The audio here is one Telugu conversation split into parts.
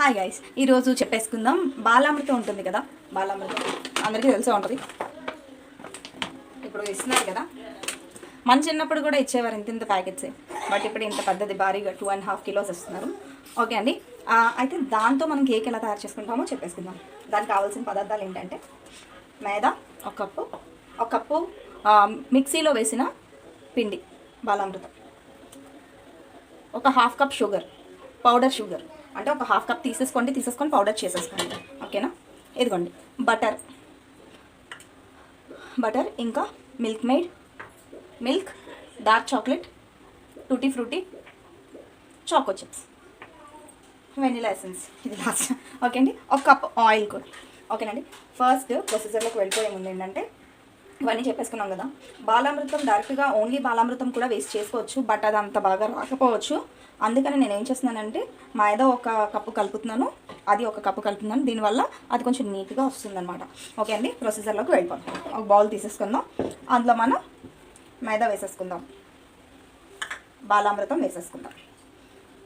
హాయ్ గైస్ ఈరోజు చెప్పేసుకుందాం. బాలామృతం ఉంటుంది కదా? బాలామృతం. అందరికీ తెలిసే ఉంటుంది? ఇప్పుడు ఇస్తున్నారు కదా? మన చిన్నప్పుడు కూడా ఇచ్చేవారు ఇంత ఇంత ప్యాకెట్స్. బట్ ఇప్పుడు ఇంత పెద్దది భారీగా టూ అండ్ హాఫ్ కిలోస్ ఇస్తున్నారు. ఓకే అండి. అయితే దాంతో మనం కేక్ ఎలా తయారు చేసుకుంటామో చెప్పేసుకుందాం. దానికి కావాల్సిన పదార్థాలు ఏంటంటే మేదా ఒక కప్పు ఒక కప్పు మిక్సీలో వేసిన పిండి బాలామృతం. ఒక half cup sugar powder sugar అంటే ఒక హాఫ్ కప్ తీసేసుకోండి తీసేసుకొని పౌడర్ చేసేసుకోండి. ఓకేనా ఇదిగోండి. బటర్ బటర్ ఇంకా Milkmaid milk dark chocolate tutti frutti choco chips vanilla essence ఇది లాస్ట్ ఓకే అండి? ఒక కప్ ఆయిల్ కూడా. ఓకేనండి ఫస్ట్ ప్రొసీజర్లోకి వెళ్ళిపోయే ముందు ఏంటంటే ఇవన్నీ చెప్పేసుకున్నాం కదా. బాలామృతం డైరెక్ట్గా ఓన్లీ బాలామృతం కూడా వేస్ట్ చేసుకోవచ్చు బట్ అది అంత బాగా రాకపోవచ్చు. అందుకని నేను ఏం చేస్తున్నానంటే మైదా ఒక కప్పు కలుపుతున్నాను అది ఒక కప్పు కలుపుతున్నాను. దీనివల్ల అది కొంచెం నీట్గా వస్తుందన్నమాట. ఓకే అండి ప్రొసీజర్లోకి వెళ్ళిపోతాం ఒక బౌల్ తీసేసుకుందాం. అందులో మనం మైదా వేసేసుకుందాం. బాలామృతం వేసేసుకుందాం.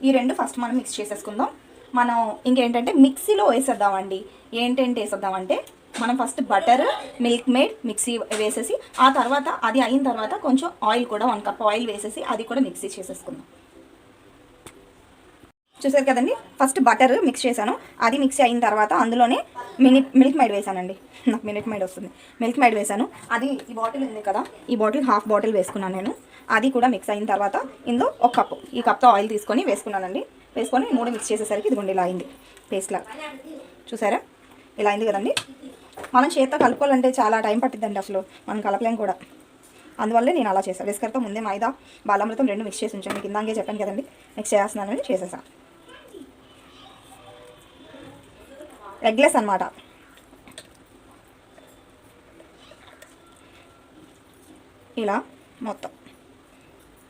ఈ రెండు ఫస్ట్ మనం మిక్స్ చేసేసుకుందాం. మనం ఇంకేంటంటే మిక్సీలో వేసేద్దామండి. ఏంటంటే వేసేద్దామంటే మనం first butter Milkmaid mixie వేసేసి ఆ తర్వాత అది అయిన తర్వాత కొంచెం ఆయిల్ కూడా వన్ కప్ ఆయిల్ వేసేసి అది కూడా మిక్సీ చేసేసుకుందాం. చూసారు కదండి? ఫస్ట్ బటర్ మిక్స్ చేశాను. అది మిక్స్ అయిన తర్వాత అందులోనే మినిట్ మిల్క్ మైడ్ వేసానండి నాకు మినిట్ మైడ్ వస్తుంది. మిల్క్ మైడ్ వేసాను అది ఈ బాటిల్ ఉంది కదా? ఈ బాటిల్ హాఫ్ బాటిల్ వేసుకున్నాను నేను. అది కూడా మిక్స్ అయిన తర్వాత ఇందులో ఒక కప్పు ఈ కప్తో ఆయిల్ తీసుకొని వేసుకున్నానండి. వేసుకొని మూడు మిక్స్ చేసేసరికి ఇది గుండెలా అయింది. పేస్ట్లా చూసారా? ఇలా అయింది కదండి? మనం చేత్తో కలుపుకోవాలంటే చాలా టైం పట్టిద్దండి అసలు. మనం కలపలేం కూడా. అందువల్లే నేను అలా చేశాను విస్కర్తో ముందే మైదా బాలామృతం రెండు మిక్స్ చేసి ఉంచాను. మీకు ఇందాకే చెప్పాను కదండి. మిక్స్ చేస్తున్నానని చేసేసాను ఎగ్లెస్ అనమాట ఇలా మొత్తం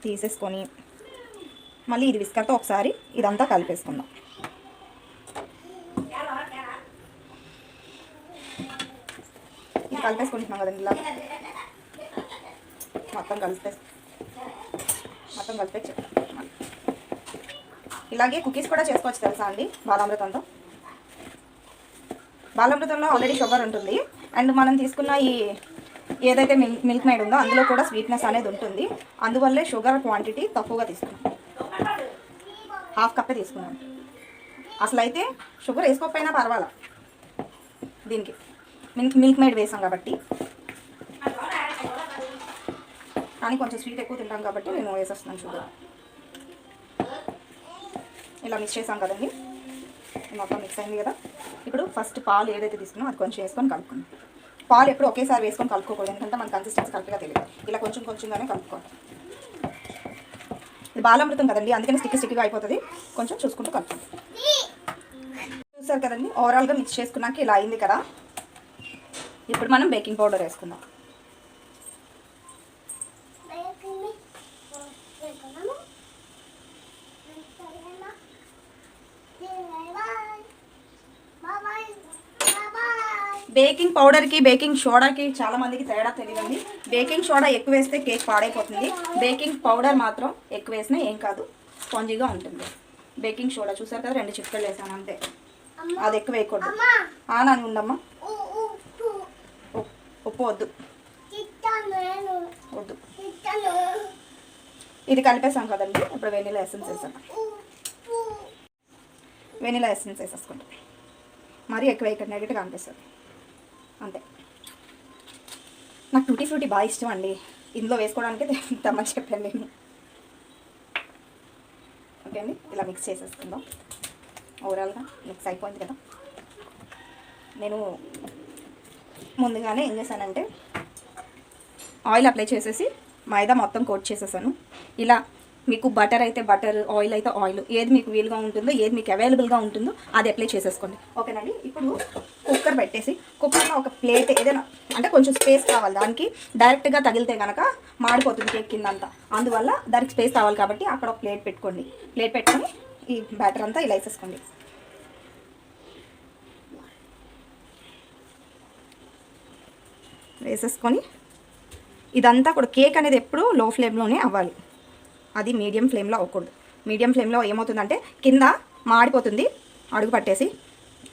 తీసేసుకొని మళ్ళీ ఇది విస్కర్తో ఒకసారి ఇదంతా కలిపేసుకుందాం. కలిపేసుకుంటున్నాం కదండి ఇలా. మొత్తం కలిపే మొత్తం కలిపే ఇలాగే కుకీస్ కూడా చేసుకోవచ్చు తెలుసా అండి బాలామృతంతో? బాలామృతంలో ఆల్రెడీ షుగర్ ఉంటుంది. అండ్ మనం తీసుకున్న ఈ ఏదైతే మిల్క్ మిల్క్ మేడ్ ఉందో అందులో కూడా స్వీట్నెస్ అనేది ఉంటుంది. అందువల్లే షుగర్ క్వాంటిటీ తక్కువగా తీసుకున్నాం. హాఫ్ కప్పే తీసుకున్నాం. అసలు అయితే షుగర్ వేసుకోకపోయినా పర్వాలా దీనికి? మిల్క్ మిల్క్ మేడ్ వేసాం కాబట్టి. కానీ కొంచెం స్వీట్ ఎక్కువ తింటాం కాబట్టి మేము వేసేస్తున్నాం షుగర్ ఇలా మిక్స్ చేసాం కదండి. మొత్తం మిక్స్ అయింది కదా. ఇప్పుడు ఫస్ట్ పాలు ఏదైతే తీసుకున్నామో అది కొంచెం వేసుకొని కలుపుకుందాం. పాలు ఎప్పుడు ఒకేసారి వేసుకొని కలుపుకోకూడదు. ఎందుకంటే మన కన్సిస్టెన్సీ కరెక్ట్గా తెలియదు. ఇలా కొంచెం కొంచెంగానే కలుపుకోవాలి. ఇది బాలామృతం కదండి. అందుకని స్టిక్ స్టిక్గా అయిపోతుంది. కొంచెం చూసుకుంటూ కలుపుకోండి చూసారు కదండి? ఓవరాల్గా మిక్స్ చేసుకున్నాక ఇలా అయింది కదా. ఇప్పుడు మనం బేకింగ్ పౌడర్ వేసుకుందాం. బేకింగ్ పౌడర్కి బేకింగ్ సోడాకి చాలా మందికి తేడా తెలియదండి. బేకింగ్ సోడా ఎక్కువ వేస్తే కేక్ పాడైపోతుంది. బేకింగ్ పౌడర్ మాత్రం ఎక్కువ వేసినా ఏం కాదు స్పాంజీగా ఉంటుంది. బేకింగ్ సోడా చూసారు కదా రెండు చిక్కలు వేసాను అంతే. అది ఎక్కువ వేయకూడదు. ఆ నాని ఉండమ్మా ఉప్- ఉప్పు వద్దు వద్దు ఇది కలిపేసాం కదండి ఇప్పుడు వెనీలా ఎసెన్స్ వేసాం. వెనీలా ఎసెన్స్ వేసేసుకుంటాం. మరీ ఎక్కువ వేయకండి నెగటివ్గా అనిపిస్తుంది. అంతే. నాకు టూటీ ఫ్రూటీ బాగా ఇష్టం అండి. ఇందులో వేసుకోవడానికి తెమ్మని చెప్పాను నేను. ఓకే అండి ఇలా మిక్స్ చేసేసుకుందాం. ఓవరాల్గా మిక్స్ అయిపోయింది కదా. నేను ముందుగానే ఏం చేశానంటే ఆయిల్ అప్లై చేసేసి మైదా మొత్తం కోట్ చేసేసాను. ఇలా మీకు బటర్ అయితే బటర్ ఆయిల్ అయితే ఆయిల్ ఏది మీకు వీలుగా ఉంటుందో ఏది మీకు అవైలబుల్గా ఉంటుందో అది అప్లై చేసేసుకోండి. ఓకేనండి ఇప్పుడు కుక్కర్ పెట్టేసి కుక్కర్లో ఒక ప్లేట్ ఏదైనా అంటే కొంచెం స్పేస్ కావాలి. దానికి డైరెక్ట్గా తగిలితే కనుక మాడిపోతుంది కేక్ కిందంతా. అందువల్ల దానికి స్పేస్ కావాలి కాబట్టి అక్కడ ఒక ప్లేట్ పెట్టుకోండి. ప్లేట్ పెట్టుకొని ఈ బ్యాటర్ అంతా ఇలా వేసేసుకోండి. వేసేసుకొని ఇదంతా కూడా కేక్ అనేది ఎప్పుడు లో ఫ్లేమ్లోనే అవ్వాలి. అది మీడియం ఫ్లేమ్లో అవ్వకూడదు. మీడియం ఫ్లేమ్లో ఏమవుతుందంటే కింద మాడిపోతుంది అడుగు పట్టేసి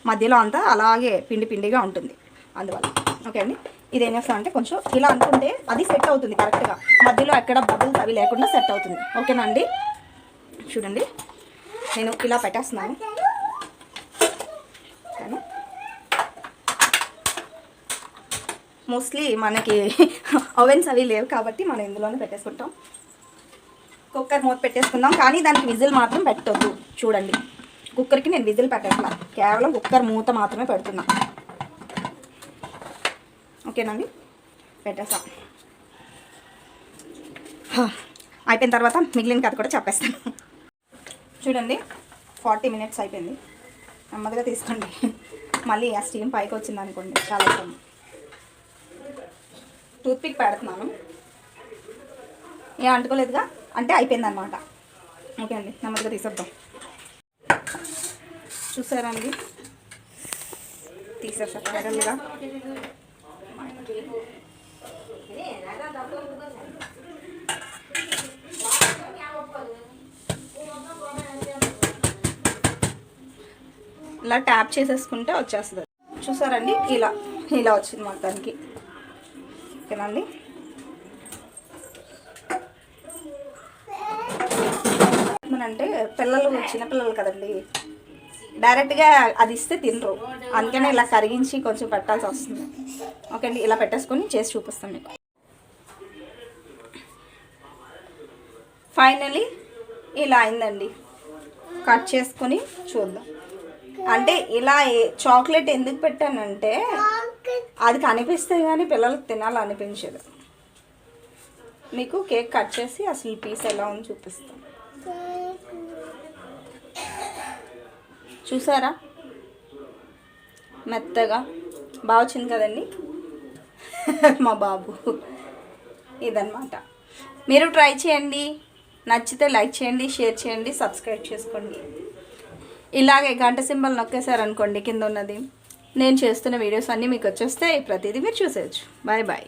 మధ్యలో అంతా అలాగే పిండి పిండిగా ఉంటుంది. అందువల్ల. ఓకే అండి? ఇది ఏం చేస్తామంటే కొంచెం ఇలా అనుకుంటే అది సెట్ అవుతుంది కరెక్ట్గా. మధ్యలో ఎక్కడ బబుల్స్ అవి లేకుండా సెట్ అవుతుంది. ఓకేనా అండి? చూడండి. నేను ఇలా పెట్టేస్తున్నాను ఓకేనా మోస్ట్లీ మనకి ఓవెన్స్ అవి లేవు కాబట్టి మనం ఇందులోనే పెట్టేసుకుంటాం. కుక్కర్ మూత పెట్టేసుకుందాం. కానీ దానికి విజిల్ మాత్రం పెట్టొద్దు. చూడండి. కుక్కర్కి నేను విజిల్ పెట్టట్లా. కేవలం కుక్కర్ మూత మాత్రమే పెడుతున్నా. ఓకేనండి పెట్టేస్తాం. అయిపోయిన తర్వాత మిగిలిన కథ కూడా చెప్పేస్తాను. చూడండి. ఫార్టీ మినిట్స్ అయిపోయింది. నెమ్మదిగా తీసుకోండి. మళ్ళీ ఆ స్టీమ్ పైకి వచ్చింది అనుకోండి చాలా ఇష్టం. టూత్పిక్ పెడుతున్నాను. ఏం అంటుకోలేదుగా? అంటే అయిపోయింది అనమాట ఓకే అండి నెమ్మదిగా తీసేద్దాం. చూసారా అండి? తీసేసా ఫైనల్గా ఇలా ట్యాప్ చేసేసుకుంటే వచ్చేస్తుంది. చూసారండి ఇలా ఇలా వచ్చింది మొత్తానికి. ఓకేనండి. అంటే పిల్లలు చిన్నపిల్లలు కదండి. డైరెక్ట్గా అది ఇస్తే తినరు. అందుకనే ఇలా కరిగించి కొంచెం పెట్టాల్సి వస్తుంది. ఓకే అండి ఇలా పెట్టేసుకొని చేసి చూపిస్తాం మీకు. ఫైనలీ ఇలా అయిందండి. కట్ చేసుకొని చూద్దాం. అంటే ఇలా ఏ- చాక్లెట్ ఎందుకు పెట్టానంటే అది కనిపిస్తే కానీ పిల్లలకు తినాలనిపించదు. మీకు కేక్ కట్ చేసి అసలు పీస్ ఎలా ఉందో చూపిస్తాం చూసారా? మెత్తగా. బాగా వచ్చింది కదండి? మా బాబు. ఇదన్నమాట. మీరు ట్రై చేయండి. నచ్చితే లైక్ చేయండి షేర్ చేయండి సబ్స్క్రైబ్ చేసుకోండి. ఇలాగే గంట సింబల్ నొక్కేశారనుకోండి కింద ఉన్నది. నేను చేస్తున్న వీడియోస్ అన్నీ మీకు వచ్చేస్తే ప్రతిదీ మీరు చూసేయచ్చు. Bye bye.